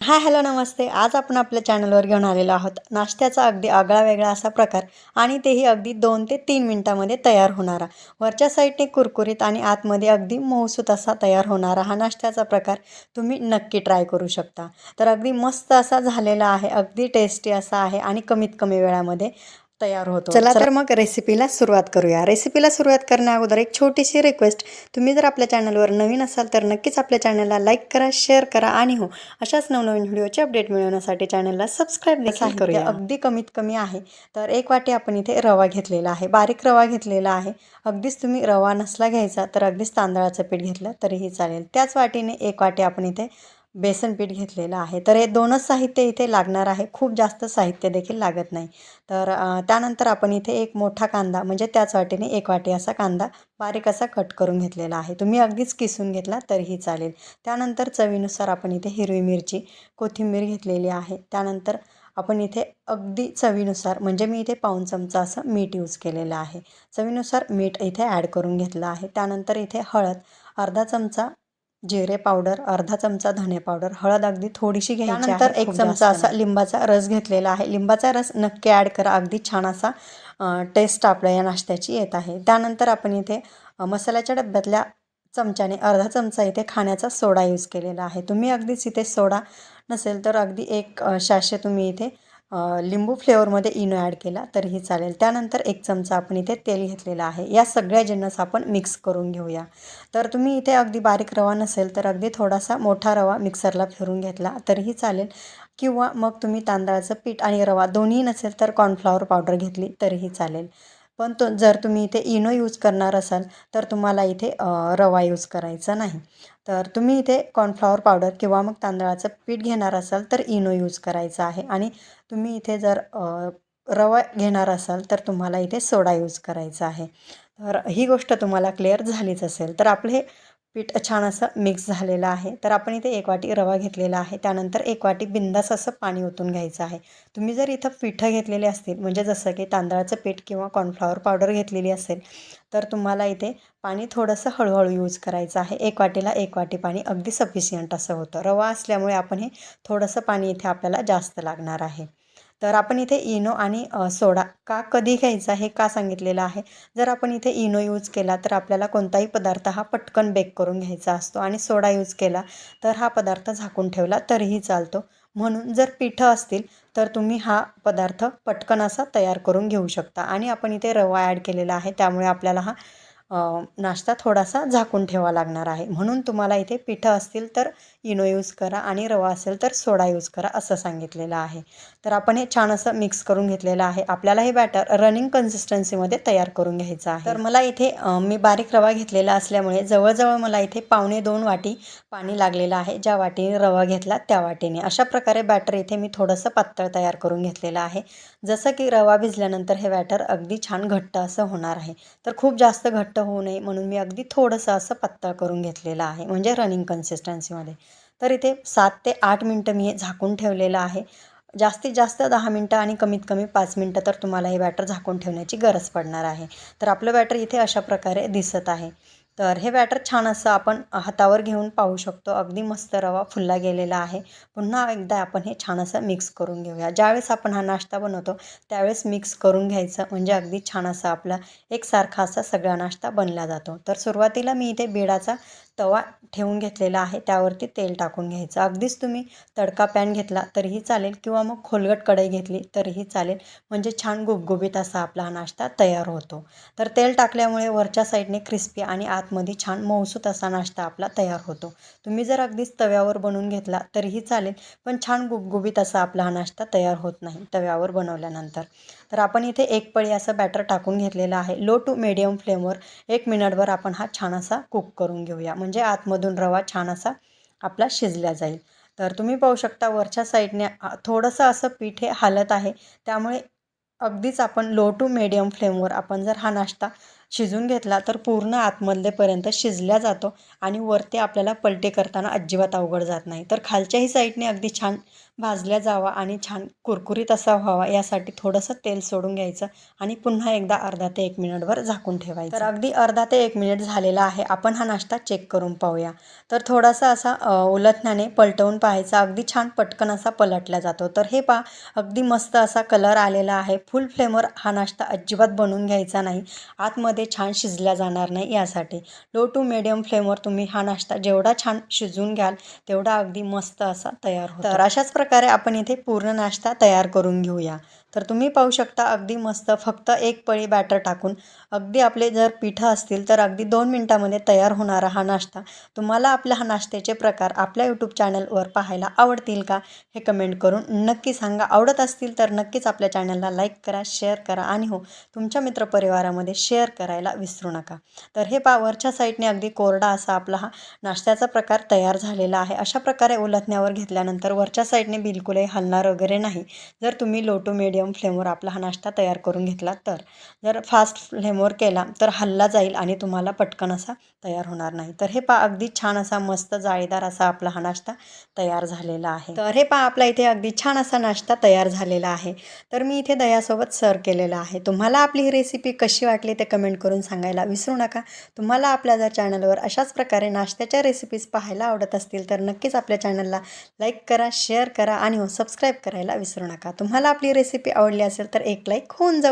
Hi hello नमस्ते. आज आपण आपल्या चॅनलवर घेऊन आलेलो आहोत. नाश्त्याचा अगदी आगळा वेगळा असा प्रकार आणि तेही अगदी दोन ते तीन मिनटामध्ये तयार होणारा. वरच्या साईडने कुरकुरीत आणि आतमध्ये अगदी मऊसूत असा तयार होणारा हा नाश्त्याचा प्रकार तुम्ही नक्की ट्राय करू शकता. तर अगदी मस्त असा झालेला आहे अगदी टेस्टी असा आहे आणि कमीत कमी वेळामध्ये तयार होतो. चला तर मग रेसिपीला सुरुवात करूया. रेसिपीला सुरुवात करण्या अगोदर एक छोटीशी रिक्वेस्ट तुम्ही जर आपल्या चॅनलवर नवीन असाल तर नक्कीच आपल्या चॅनलला लाईक करा शेअर करा आणि हो अशाच नवनवीन व्हिडिओचे अपडेट मिळवण्यासाठी चॅनलला सबस्क्राईब देखील करूया. अगदी कमीत कमी आहे. तर एक वाटी आपण इथे रवा घेतलेला आहे. बारीक रवा घेतलेला आहे. अगदीच तुम्ही रवा नसला घ्यायचा तर अगदीच तांदळाचं पीठ घेतलं तरीही चालेल. त्याच वाटीने एक वाटी आपण इथे बेसन पीठ घेतलेलं आहे. तर हे दोनच साहित्य इथे लागणार आहे. खूप जास्त साहित्य देखील लागत नाही. तर त्यानंतर आपण इथे एक मोठा कांदा म्हणजे त्याच वाटीने एक वाटी असा कांदा बारीक असा कट करून घेतलेला आहे. तुम्ही अगदीच किसून घेतला तरीही चालेल. त्यानंतर चवीनुसार आपण इथे हिरवी मिरची कोथिंबीर घेतलेली आहे. त्यानंतर आपण इथे अगदी चवीनुसार म्हणजे मी इथे पाऊण चमचा असं मीठ यूज केलेलं आहे. चवीनुसार मीठ इथे ॲड करून घेतलं आहे. त्यानंतर इथे हळद अर्धा चमचा जिरे पावडर अर्धा चमचा धने पावडर हळद अगदी थोडीशी घ्यायची त्यानंतर एक चमचा असा लिंबाचा रस घेतलेला आहे. लिंबाचा रस नक्की ॲड करा. अगदी छान असा टेस्ट आपल्या या नाश्त्याची येत आहे. त्यानंतर आपण इथे मसाल्याच्या डब्यातल्या चमच्याने अर्धा चमचा इथे खाण्याचा सोडा यूज केलेला आहे. तुम्ही अगदीच इथे सोडा नसेल तर अगदी एक शाशे तुम्ही इथे लिंबू फ्लेवरमध्ये इनो ॲड केला तरीही चालेल. त्यानंतर एक चमचा आपण इथे तेल घेतलेलं आहे. या सगळ्या जिन्नस आपण मिक्स करून घेऊया. तर तुम्ही इथे अगदी बारीक रवा नसेल तर अगदी थोडासा मोठा रवा मिक्सरला फिरून घेतला तरीही चालेल. किंवा मग तुम्ही तांदळाचं पीठ आणि रवा दोन्ही नसेल तर कॉर्नफ्लॉवर पावडर घेतली तरीही चालेल. पण तो जर तुम्ही इथे इनो यूज करणार असाल तर तुम्हाला इथे रवा यूज करायचा नाही. तर तुम्ही इथे कॉर्नफ्लॉवर पावडर किंवा मग तांदळाचं पीठ घेणार असाल तर इनो यूज करायचा आहे. आणि तुम्ही इथे जर रवा घेणार असाल तर तुम्हाला इथे सोडा यूज करायचा आहे. तर ही गोष्ट तुम्हाला क्लिअर झालीच असेल. तर आपले हे पीठ छान असं मिक्स झालेलं आहे. तर आपण इथे एक वाटी रवा घेतलेला आहे. त्यानंतर एक वाटी बिंदास असं पाणी ओतून घ्यायचं आहे. तुम्ही जर इथं पिठं घेतलेली असतील म्हणजे जसं की तांदळाचं पीठ किंवा कॉर्नफ्लॉवर पावडर घेतलेली असेल तर तुम्हाला इथे पाणी थोडंसं हळूहळू यूज करायचं आहे. एक वाटीला एक वाटी पाणी अगदी सफिशियंट असं होतं. रवा असल्यामुळे आपण हे थोडंसं पाणी इथे आपल्याला जास्त लागणार आहे. तर आपण इथे इनो आणि सोडा का कधी घ्यायचा हे का सांगितलेलं आहे? जर आपण इथे इनो यूज केला तर आपल्याला कोणताही पदार्थ हा पटकन बेक करून घ्यायचा असतो आणि सोडा यूज केला तर हा पदार्थ झाकून ठेवला तरीही चालतो. म्हणून जर पिठं असतील तर तुम्ही हा पदार्थ पटकन असा तयार करून घेऊ शकता आणि आपण इथे रवा ॲड केलेला आहे त्यामुळे आपल्याला हा नाश्ता थोडासा झाकून ठेवा लागणार आहे. म्हणून तुम्हाला इथे पिठं असतील तर इनो यूज करा आणि रवा असेल तर सोडा यूज करा असं सांगितलेलं आहे. तर आपण हे छान असं मिक्स करून घेतलेलं आहे. आपल्याला हे बॅटर रनिंग कन्सिस्टन्सीमध्ये तयार करून घ्यायचं आहे. तर मला इथे मी बारीक रवा घेतलेला असल्यामुळे जवळजवळ मला इथे पावणे दोन वाटी पाणी लागलेलं आहे. ज्या वाटीने रवा घेतला त्या वाटीने. अशा प्रकारे बॅटर इथे मी थोडंसं पातळ तयार करून घेतलेलं आहे. जसं की रवा भिजल्यानंतर हे बॅटर अगदी छान घट्ट असं होणार आहे. तर खूप जास्त घट्ट होऊ नये म्हणून मी अगदी थोडंसं असं पत्ता करून घेतलेलं आहे म्हणजे रनिंग कन्सिस्टन्सीमध्ये तर इथे सात ते आठ मिनटं मी हे झाकून ठेवलेलं आहे. जास्तीत जास्त दहा मिनटं आणि कमीत कमी पाच मिनटं तर तुम्हाला हे बॅटर झाकून ठेवण्याची गरज पडणार आहे. तर आपलं बॅटर इथे अशा प्रकारे दिसत आहे. तर हे बॅटर छान असं आपण हातावर घेऊन पाहू शकतो. अगदी मस्त रवा फुलला गेलेला आहे. पुन्हा एकदा आपण हे छान असं मिक्स करून घेऊया. ज्यावेळेस आपण हा नाश्ता बनवतो त्यावेळेस मिक्स करून घ्यायचं म्हणजे अगदी छान असा आपला एकसारखा असा सगळा नाश्ता बनला जातो. तर सुरुवातीला मी इथे बिडाचा तवा ठेवून घेतलेला आहे. त्यावरती तेल टाकून घ्यायचं. अगदीच तुम्ही तडका पॅन घेतला तरीही चालेल किंवा मग खोलगट कढई घेतली तरीही चालेल. म्हणजे छान गुबगुबीत असा आपला हा नाश्ता तयार होतो. तर तेल टाकल्यामुळे वरच्या साईडने क्रिस्पी आणि आतमध्ये छान मऊसूत असा नाश्ता आपला तयार होतो. तुम्ही जर अगदीच तव्यावर बनवून घेतला तरीही चालेल पण छान गुबगुबीत असा आपला हा नाश्ता तयार होत नाही तव्यावर बनवल्यानंतर. तर आपण इथे एक पळी असं बॅटर टाकून घेतलेलं आहे. लो टू मिडियम फ्लेमवर एक मिनिटभर आपण हा छान असा कुक करून घेऊया. म्हणजे आतमधून रवा छान असा आपला शिजला जाईल. तर तुम्ही पाहू शकता वरच्या साईडने थोडंसं असं पीठ हे हालत आहे. त्यामुळे अगदीच आपण लो टू मिडियम फ्लेमवर आपण जर हा नाश्ता शिजून घेतला तर पूर्ण आतमधलेपर्यंत शिजल्या जातो आणि वरती आपल्याला पलटे करताना अजिबात अवघड जात नाही. तर खालच्याही साईडने अगदी छान भाजल्या जावा आणि छान कुरकुरीत असा व्हावा यासाठी थोडंसं तेल सोडून घ्यायचं आणि पुन्हा एकदा अर्धा ते एक मिनिटभर झाकून ठेवायचं. तर अगदी अर्धा ते एक मिनिट झालेला आहे. आपण हा नाश्ता चेक करून पाहूया. तर थोडासा असा उलथण्याने पलटवून पाहायचा. अगदी छान पटकन असा पलटला जातो. तर हे पहा अगदी मस्त असा कलर आलेला आहे. फुल फ्लेमवर हा नाश्ता अजिबात बनवून घ्यायचा नाही. आतमध्ये छान शिजल्या जाणार नाही यासाठी. लो टू मिडियम फ्लेमवर तुम्ही हा नाश्ता जेवढा छान शिजवून घ्याल तेवढा अगदी मस्त असा तयार होतो. तर अशाच प्रकारे आपण इथे पूर्ण नाश्ता तयार करून घेऊया. तर तुम्ही पाहू शकता अगदी मस्त फक्त एक पळी बॅटर टाकून. अगदी आपले जर पिठं असतील तर अगदी दोन मिनटामध्ये तयार होणारा हा नाश्ता तुम्हाला आपल्या हा नाश्त्याचे प्रकार आपल्या यूट्यूब चॅनलवर पाहायला आवडतील का हे कमेंट करून नक्की सांगा. आवडत असतील तर नक्कीच आपल्या चॅनलला लाईक करा शेअर करा आणि हो तुमच्या मित्रपरिवारामध्ये शेअर करायला विसरू नका. तर हे पा वरच्या साईडने अगदी कोरडा असा आपला हा नाश्त्याचा प्रकार तयार झालेला आहे. अशा प्रकारे उलथण्यावर घेतल्यानंतर वरच्या साईडने बिलकुलही हलणार वगैरे नाही. जर तुम्ही लोटो टू मिडियम फ्लेमवर आपला हा नाश्ता तयार करून घेतला तर. जर फास्ट फ्लेमवर केला तर हल्ला जाईल आणि तुम्हाला पटकन असा तयार होणार नाही. तर हे पा अगदी छान असा मस्त जाळीदार असा आपला हा नाश्ता तयार झालेला आहे. तर हे पा आपला इथे अगदी छान असा नाश्ता तयार झालेला आहे. तर मी इथे दह्यासोबत सर्व केलेला आहे. तुम्हाला आपली ही रेसिपी कशी वाटली ते कमेंट करून सांगायला विसरू नका. तुम्हाला आपल्या जर चॅनलवर अशाच प्रकारे नाश्त्याच्या रेसिपीज पाहायला आवडत असतील तर नक्कीच आपल्या चॅनलला लाईक करा शेअर करा आणि हो सबस्क्राईब करायला विसरू नका. तुम्हाला आपली रेसिपी आवडली असेल तर एक लाईक होऊन जाऊ.